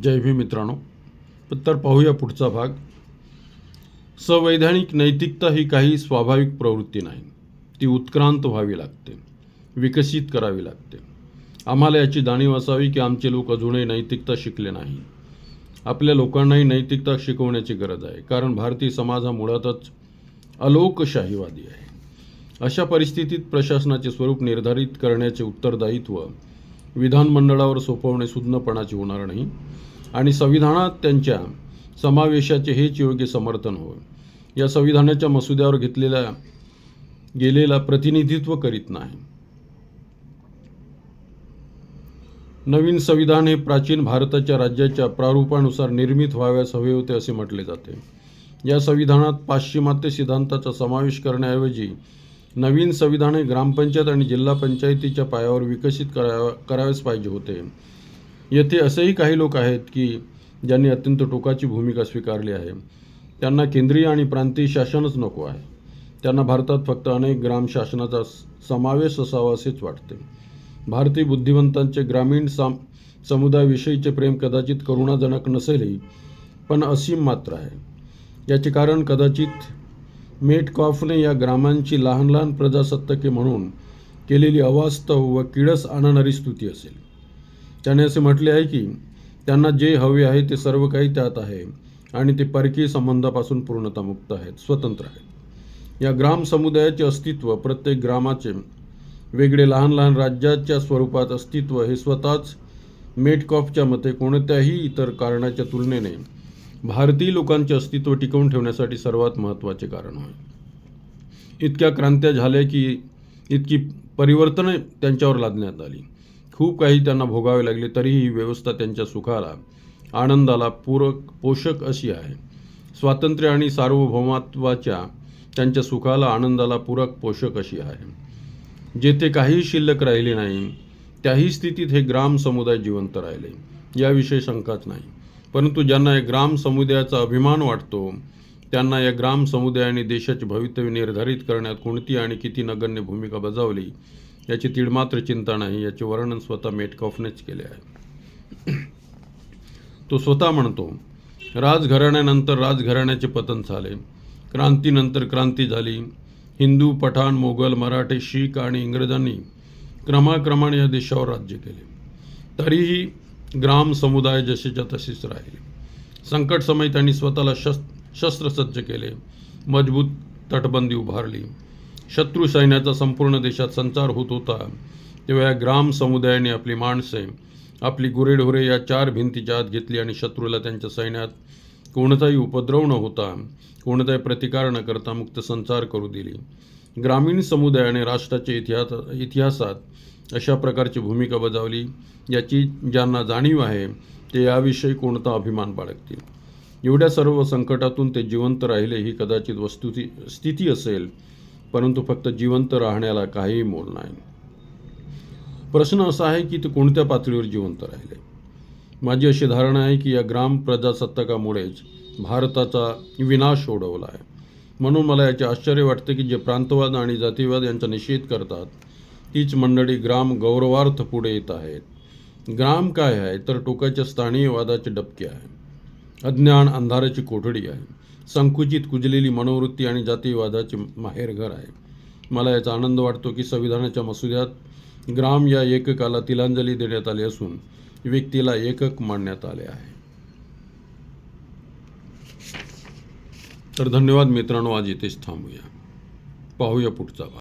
जय भीम मित्रांनो. तर पाहूया पुढचा भाग. संवैधानिक नैतिकता ही काही स्वाभाविक प्रवृत्ती नाही. ती उत्क्रांत व्हावी लागते. विकसित करावी लागते. आम्हाला याची जाणीव असावी की आमचे लोक अजूनही नैतिकता शिकले नाही. आपल्या लोकांनाही नैतिकता शिकवण्याची गरज आहे. कारण भारतीय समाज हा मुळातच अलोकशाहीवादी आहे. अशा परिस्थितीत प्रशासनाचे स्वरूप निर्धारित करण्याचे उत्तरदायित्व विधानमंडळावर सोपवणे सुज्ञपणाची होणार नाही. आणि संविधानात त्यांच्या समावेशाचे हेच योग्य समर्थन होय. या संविधानाच्या मसुद्यावर घेतलेल्या गेलेला प्रतिनिधित्व करीत नाही. नवीन संविधान हे प्राचीन भारताच्या राज्याच्या प्रारूपानुसार निर्मित व्हाव्यास हवे होते असे म्हटले जाते. या संविधानात पाश्चिमात्य सिद्धांताचा समावेश करण्याऐवजी नवीन संविधान हे ग्रामपंचायत आणि जिल्हा पंचायतीच्या पायावर विकसित करावा करावेच पाहिजे होते. येथे असेही काही लोक आहेत की ज्यांनी अत्यंत टोकाची भूमिका स्वीकारली आहे. त्यांना केंद्रीय आणि प्रांतीय शासनच नको आहे. त्यांना भारतात फक्त अनेक ग्राम शासनाचा समावेश असावा असेच वाटते. भारतीय बुद्धिवंतांचे ग्रामीण साम समुदायाविषयीचे प्रेम कदाचित करुणाजनक नसेलही पण असीम मात्र आहे. याचे कारण कदाचित मेटकॉफने या ग्रामांची लहान लहान प्रजासत्ताके म्हणून केलेली अवास्तव व किळस आणणारी स्तुती असेल. त्याने असे म्हटले आहे की त्यांना जे हवे आहे ते सर्व काही त्यात आहे आणि ते परकीय संबंधापासून पूर्णता मुक्त आहेत स्वतंत्र आहेत. या ग्राम समुदायाचे अस्तित्व प्रत्येक ग्रामाचे वेगळे लहान लहान राज्याच्या स्वरूपात अस्तित्व हे स्वतःच मेटकॉफच्या मते कोणत्याही इतर कारणाच्या तुलनेने भारतीय लोकांचे अस्तित्व टिकवून ठेवण्यासाठी सर्वात महत्त्वाचे कारण होय. इतक्या क्रांत्या झाल्या की इतकी परिवर्तने त्यांच्यावर लादण्यात आली. खूप काही त्यांना भोगावे लागले तरीही ही व्यवस्था त्यांच्या सुखाला आनंदाला पूरक पोषक अशी आहे. स्वातंत्र्य आणि सार्वभौमत्वाच्या त्यांच्या सुखाला आनंदाला पूरक पोषक अशी आहे. जेथे काहीही शिल्लक राहिले नाही त्याही स्थितीत हे ग्राम समुदाय जिवंत राहिले. याविषयी शंकाच नाही. परंतु ज्यांना या ग्राम समुदायाचा अभिमान वाटतो त्यांना या ग्राम समुदायाने देशाचे भवितव्य निर्धारित करण्यात कोणती आणि किती नगण्य भूमिका बजावली याची तीडमात्र चिंता नाही याचे वर्णन स्वतः मेटकॉफनेच केले आहे. तो स्वतः म्हणतो राजघराण्यानंतर राजघराण्याचे पतन झाले क्रांतीनंतर क्रांती झाली हिंदू पठाण मोगल मराठे शीख आणि इंग्रजांनी क्रमाक्रमाने या देशावर राज्य केले. तरीही ग्राम समुदाय जसेच्या तसेच राहिले. संकट समय त्यांनी स्वतःला शस् शस्त्रसज्ज केले. मजबूत तटबंदी उभारली. शत्रू सैन्याचा संपूर्ण देशात संचार होत होता. तेव्हा या ग्राम समुदायाने आपली माणसे आपली गुरेढोरे या चार भिंतीच्या आत घेतली आणि शत्रूला त्यांच्या सैन्यात कोणताही उपद्रव न होता कोणताही प्रतिकार न करता मुक्त संचार करू दिली. ग्रामीण समुदायाने राष्ट्राच्या इतिहास इतिहासात अशा प्रकारची भूमिका बजावली याची ज्यांना जाणीव आहे ते याविषयी कोणता अभिमान बाळगतील? एवढ्या सर्व संकटातून ते जिवंत राहिले ही कदाचित वस्तुती स्थिती असेल परंतु फक्त जिवंत राहण्याला काहीही मोल नाही. प्रश्न असा आहे की ते कोणत्या पातळीवर जिवंत राहिले? माझी अशी धारणा आहे की या ग्राम प्रजासत्ताकामुळेच भारताचा विनाश ओढवला आहे. म्हणून मला याचे आश्चर्य वाटते की जे प्रांतवाद आणि जातीवाद यांचा निषेध करतात तीच मंडळी ग्राम गौरवार्थ पुढे येत आहेत. ग्राम काय आहे? तर टोकाच्या स्थानीय वादाचे डबके आहे. अज्ञान अंधाराची कोठडी आहे. संकुचित कुजलेली मनोवृत्ती आणि जातीवादाचे माहेरघर आहे. मला याचा आनंद वाटतो की संविधानाच्या मसुद्यात ग्राम या एककाला तिलांजली देण्यात आली असून व्यक्तीला एकक मानण्यात आले आहे. तर धन्यवाद मित्रांनो आज इथेच थांबूया. पाहूया पुढचा भाग.